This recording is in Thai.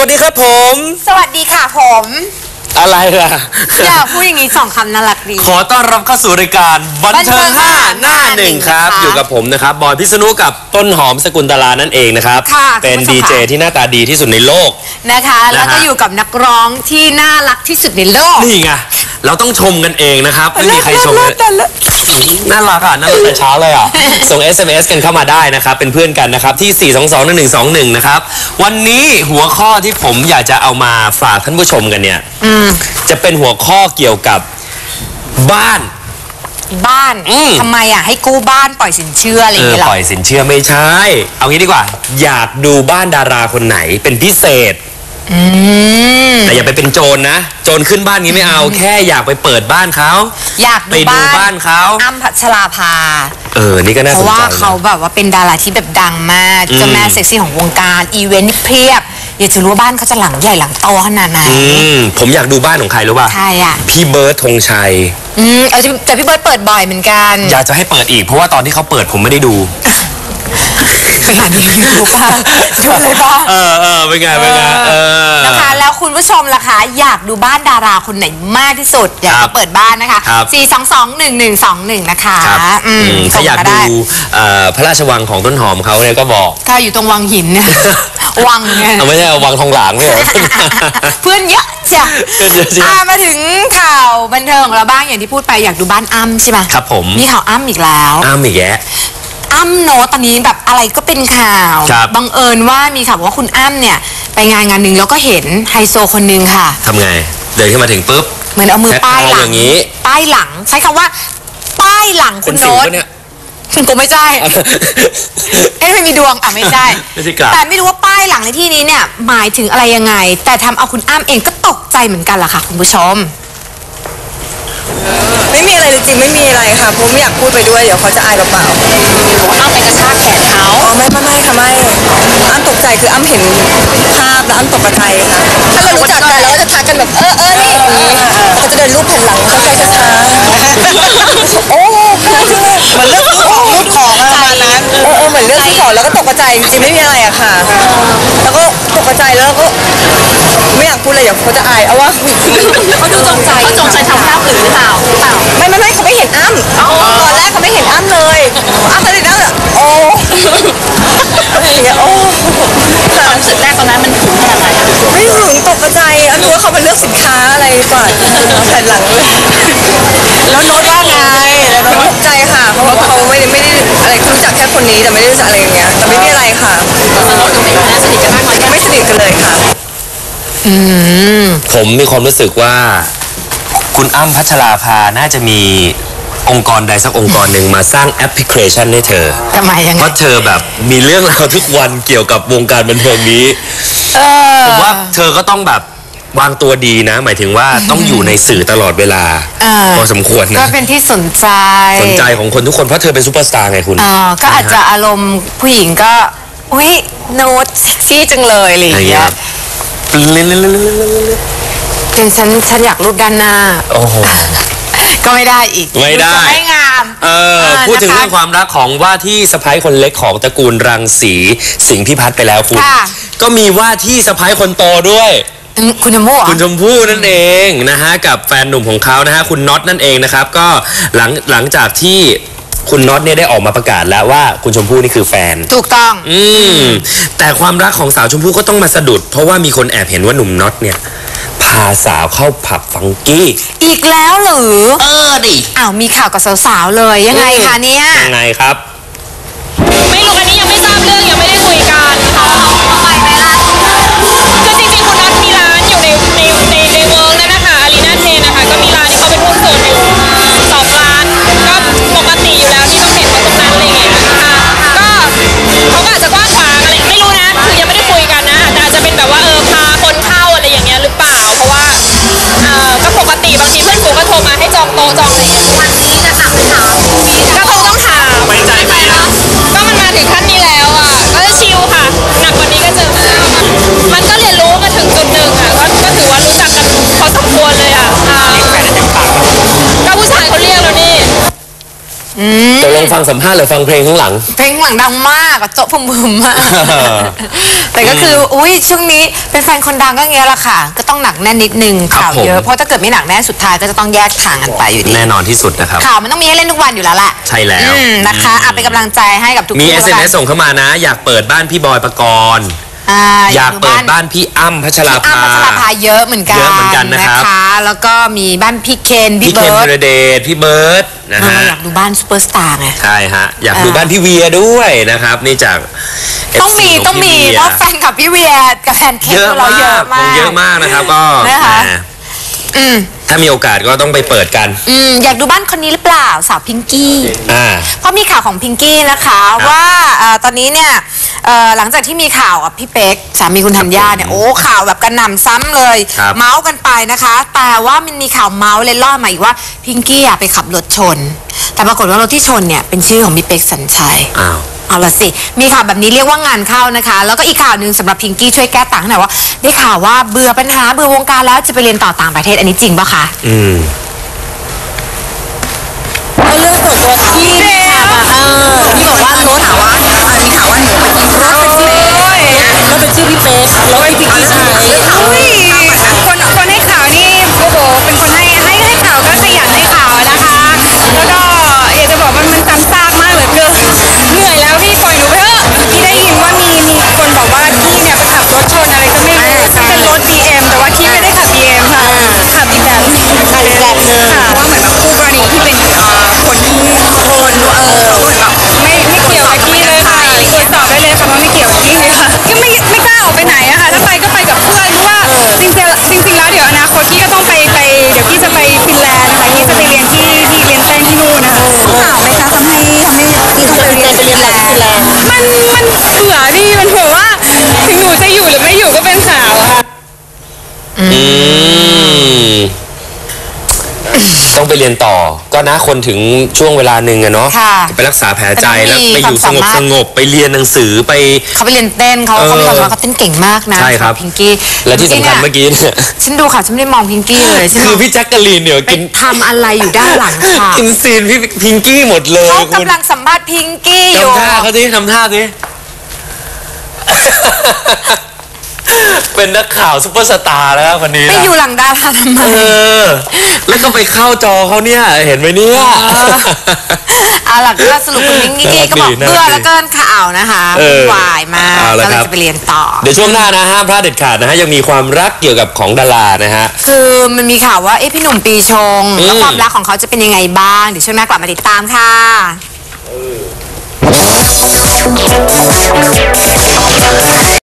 วัสดีครับผม สวัสดีค่ะผม อะไรล่ะ อย่าพูดอย่างนี้สองคำน่ารักดี ขอต้อนรับเข้าสู่รายการบันเทิง5หน้าหนึ่งครับค่ะอยู่กับผมนะครับ บอยพิษณุกับต้นหอมสกุลตลานั่นเองนะครับ ค่ะเป็นคุณผู้ดีชมค่ะ เจที่หน้าตาดีที่สุดในโลก นะคะ แล้วก็นะฮะอยู่กับนักร้องที่น่ารักที่สุดในโลกนี่ไง เราต้องชมกันเองนะครับ ไม่มีใครชมเลิเลยศเลิศเลิศ น่ารักอะน่ารักแต่เช้าเลยอะ ส่ง SMS กันเข้ามาได้นะครับ เป็นเพื่อนกันนะครับ ที่ 4221121 นะครับ วันนี้หัวข้อที่ผมอยากจะเอามาฝากท่านผู้ชมกันเนี่ยอืมจะเป็นหัวข้อเกี่ยวกับบ้าน บ้านอืม ทำไมอะ ให้กู้บ้านปล่อยสินเชื่ออะไรอเอย่างอ เงี้ยเหรปอล่อยสินเชื่อไม่ใช่ เอางี้ดีกว่า อยากดูบ้านดาราคนไหนเป็นพิเศษอืม แต่อย่าไปเป็นโจรนะ โจรขึ้นบ้านนี้ไม่เอา แค่อยากไปเปิดบ้านเขา อยากไปดูบ้านเขาอ้ำพัชราภา เออ นี่ก็น่าเพสนราะใจว่านะเขาแบบว่าเป็นดาราที่แบบดังมากเจ้าแม่เซ็กซี่ของวงการ อีเวนต์นี่เพียบ อยากจะรู้ว่าบ้านเขาจะหลังใหญ่หลังโตขนาดไหนอืมผมอยากดูบ้านของใครรู้ป่ะ ใครอะ พี่เบิร์ดธงชัย อืมเอาแต่พี่เบิร์ดเปิดบ่อยเหมือนกัน อยากจะให้เปิดอีกเพราะว่าตอนที่เขาเปิดผมไม่ได้ดู ขนาดนี้ดูป่ะดูเลยป่ะเออเออเป็นไงเป็นไงเออนะคะ แล้วคุณผู้ชมล่ะคะ อยากดูบ้านดาราคนไหนมากที่สุด อยากครัจะบเปิดบ้านนะคะครับ4 2 2 1 1 2 1 นะคะครับอืมอืมส่ถ้างอยากมาดูได้เอ่อพระราชวังของต้นหอมเขาเนี่ยก็บอกค่ะอยู่ตรงวังหินเนี่ยวังเนี่ยเอาไม่ใช่เอาวังทองหลางเนี่ยเหรอเพื่อนเยอะจ้ะเพื่อนเยอะจ้ะอ่ามาถึงข่าวบันเทิงของเราบ้างอย่างที่พูดไปอยากดูบ้านอ้ำใช่ไหมครับผมมีข่าวอ้ำอีกแล้วอ้ามอีกแยะ อ้ำโนตตอนนี้แบบอะไรก็เป็นข่าวครับบังเอิญว่ามีข่าวว่าคุณอ้ำเนี่ย ไปงานงานหนึ่งแล้วก็เห็นไฮโซคนหนึ่งค่ะ ทำไง เดินขึ้นมาถึงปุ๊บ เหมือนเอามือป้ายหลัอย่างนี้ ป้ายหลัง ใช้คำว่า ป้ายหลังคุเป็นณสิวโน้ตปะเนี่ยคุณกูไม่ใช่ เอ๊ะไม่มีดวงอะไม่ใช่ ไม่ใช่กราบ แต่ไม่รู้ว่าป้ายหลังในที่นี้เนี่ย หมายถึงอะไรยังไง แต่ทำเอาคุณอ้ำเองก็ตกใจเหมือนกันล่ะค่ะ คุณผู้ชม ไม่มีอะไรเลยจริงไม่มีอะไรค่ะผมไม่อยากพูดไปด้วยเดี๋ยวเขาจะอายเปล่าอ้ำไปกระชากแขนเขาๆอ๋อไม่ไม่ไม่ค่ะไม่อ้ำตกใจคืออ้ำเห็นภาพแล้วอ้ำตกใจค่ะถ้าเรารู้จักกันเราก็จะทักกันแบบเออเออนี่อย่างนี้เขาจะเดินรูปแผ่นหลังค่อยๆช้าๆโอ้จริงเลยเหมือนเลือกซื้อของรูปของประมาณนั้น เออเออเหมือนเลือกซื้อของแล้วก็ตกใจจริงๆไม่มีอะไรอะค่ะ แล้วก็ตกใจแล้วก็ ไม่อยากพูดเลยเดี๋ยวเขาจะอายเอาว่าเขาดูจงใจเขาจงใจทำภาพหรือเปล่าเปล่าไม่ไม่ไม่เขาไม่เห็นอ้ำตอนแรกเขาไม่เห็นอ้ำเลยอ้ำตอนนี้นั่งแบบโอ้อะไรอย่างเงี้ยโอ้ค่ะความรู้สึกแรกตอนนั้นมันถึงขนาดไหนไม่หึงตกใจอ้ำรู้ว่าเขามาเลือกสินค้าอะไรก่อนแผ่นหลังเลยแล้วโน้ตว่าไงแล้วเขาตกใจค่ะเพราะว่าเขาไม่ได้ไม่ได้อะไรคือรู้จักแค่คนนี้แต่ไม่ได้รู้จักอะไรอย่างเงี้ยแต่ไม่มีอะไรค่ะโน้ตกับเอกนะสนิทกันมากน้อยแค่ไหนไม่สนิทกันเลยค่ะ ผมมีความรู้สึกว่า คุณอ้ำพัชราภาน่าจะมีองค์กรใดสักองค์กรหนึ่งมาสร้างแอปพลิเคชันให้เธอ ทำไมยังเพไงราะเธอแบบมีเรื่องราวทุกวันเกี่ยวกับวงการบันเทิงนี้ เออ ผมว่าเธอก็ต้องแบบวางตัวดีนะ หมายถึงว่าต้องอยู่ในสื่อตลอดเวลาเออ พอสมควรก็นะ เป็นที่สนใจสนใจของคนทุกคนเพราะเธอเป็นซูเปอร์สตาร์ไงคุณ เออก็อาจจะอารมณ์ผู้หญิงก็ อุ้ยโน้ตเซ็กซี่จังเลยอะไรออะไรย่างเงี้เงี้ยยครับเล่ นๆจนฉันฉันอยากรูปด้านหน้าๆโอ้โห ก็ไม่ได้อีกไม่ได้ จะไม่งาม เออ เออพูดถึงนะคะเรื่องความรักของว่าที่สะพ้ายคนเล็กของตระกูลรังสีสิงห์พิพัฒน์ไปแล้วคุณ ค่ะ ก็มีว่าที่สะพ้ายคนโตด้วย อืมคุณชมพู่เหรอ คุณชมพู่นั่นเองนะฮะกับแฟนหนุ่มของเขานะฮะคุณน็อตนั่นเองนะครับก็หลังหลังจากที่ คุณน็อตเนี่ยได้ออกมาประกาศแล้วว่าคุณชมพู่นี่คือแฟน ถูกต้อง อืม แต่ความรักของสาวชมพู่ก็ต้องมาสะดุด เพราะว่ามีคนแอบเห็นว่าหนุ่มน็อตเนี่ย พาสาวเข้าผับฟังกี้ อีกแล้วหรือ เออดิอ้าวมีข่าวกับสาวๆเลยยังไงคะเนี่ย ยังไงครับ ไม่รู้อันนี้ยังไม่ทราบเรื่องยังไม่ได้คุยกันค่ะ ฟังสัมภาษณ์หรือฟังเพลงข้างหลัง เพลงหลังดังมากอะโจ๊ะพมพึมมาก แต่ก็คืออุ้ยช่วงนี้เป็นแฟนคนดังก็เงี้ยแหละค่ะ ก็ต้องหนักแน่นนิดนึงครับข่าวผมเยอะเพราะถ้าเกิดไม่หนักแน่นสุดท้ายก็จะต้องแยกทางกันไปอยู่ดีแน่นอนที่สุดนะครับ ข่าวมันต้องมีให้เล่นทุกวันอยู่แล้วแหละใช่แล้ว อืมนะคะอะเป็นกำลังใจให้กับทุกมีคนแล้วกัน SMS ส่งเข้ามานะ อยากเปิดบ้านพี่บอยปกรณ์อ่าอยากเปิดบ้านพี่อ้ำพัชราพี่อ้ำภา พัชราภาเยอะเหมือนกันเยอะเหมือนกันนะครับ แล้วก็มีบ้านพี่เคนพี่พี่เคนเบิธีร์ดรเดชพี่เบิร์ด นะเราฮะ อยากดูบ้านซูเปอร์สตาร์ไง ใช่ฮะ อยากดูอ่าบ้านพี่เวียด้วยนะครับ นี่จากต้องมี FC ขต้องมีพี่เพวียราะแฟนกับพี่เวียกับแพนเค้กเยอะเรามากเยอะคมางกเยอะมากนะครับ ก็นะคะ แหม อืมถ้ามีโอกาสก็ต้องไปเปิดกัน อืมอยากดูบ้านคนนี้หรือเปล่าสาวพิงกี้อ่า เพราะมีข่าวของพิงกี้นะคะว่าเอ่อตอนนี้เนี่ยเอ่อหลังจากที่มีข่าวกับพี่เป๊กสามีคุณธัญญาเนี่ยโอ้ข่าวแบบกระหน่ำซ้ำเลย ครับ เมาส์กันไปนะคะ แต่ว่ามันมีข่าวเมาส์เลยล่อมาอีกว่าพิงกี้อะไปขับรถชน แต่ปรากฏว่ารถที่ชนเนี่ยเป็นชื่อของพี่เป๊กสัญชัย อ้าว เอาละสิ มีข่าวแบบนี้เรียกว่างานเข้านะคะ แล้วก็อีกข่าวหนึ่งสำหรับพิงกี้ช่วยแก้ต่างหน่อยว่า ได้ข่าวว่าเบื่อปัญหาเบื่อวงการแล้วจะไปเรียนต่อต่างประเทศอันนี้จริงปะคะ อืม ต้องไปเรียนต่อ ก็นะคนถึงช่วงเวลาหนึ่งอะเนาะค่ะไปรักษาแผลใจแต่แล้วมีไปอยู่ความสงบสามารถ สงบไปเรียนหนังสือไป เขาไปเรียนเต้นเขาเออเขามีความสามารถเขาเต้นเก่งมากนะใช่ครับสำหพิงกี้และที่สำคัญเมื่อกี้เนี่ยฉันดูข่าวฉันไม่ได้มองพิงกี้เลยฉันคือมองพี่แจ็คกะลีนเนี่ยไปกินทำอะไรอยู่ด้านหลังค่ะกินซีนพี่พิงกี้หมดเลยเขาคุณกำลังสัมภาษณ์พิงกี้อยู่ ทำท่าเขาสิทำท่าสิ เป็นนักข่าวซุปเปอร์สตาร์แล้วคนนี้ไปนะอยู่หลังดาราทำไม เออ แล้วก็ไปเข้าจอเขาเนี่ย เห็นไหมเนี่ย เอาล่ะก็สรุปคุณพิงกี้ก็บอกน่ารักดีเบื่อแล้วก็ข่าวนะคะเออวุ่นวายมากเอาละก็เลคยรับจะไปเรียนต่อ เดี๋ยวช่วงหน้านะห้ามพลาดเด็ดขาดนะฮะ ยังมีความรักเกี่ยวกับของดารานะฮะ คือมันมีข่าวว่าเอ๊ะพี่หนุ่มปีชง อืม แล้วความรักของเขาจะเป็นยังไงบ้าง เดี๋ยวช่วงหน้ากลับมาติดตามค่ะ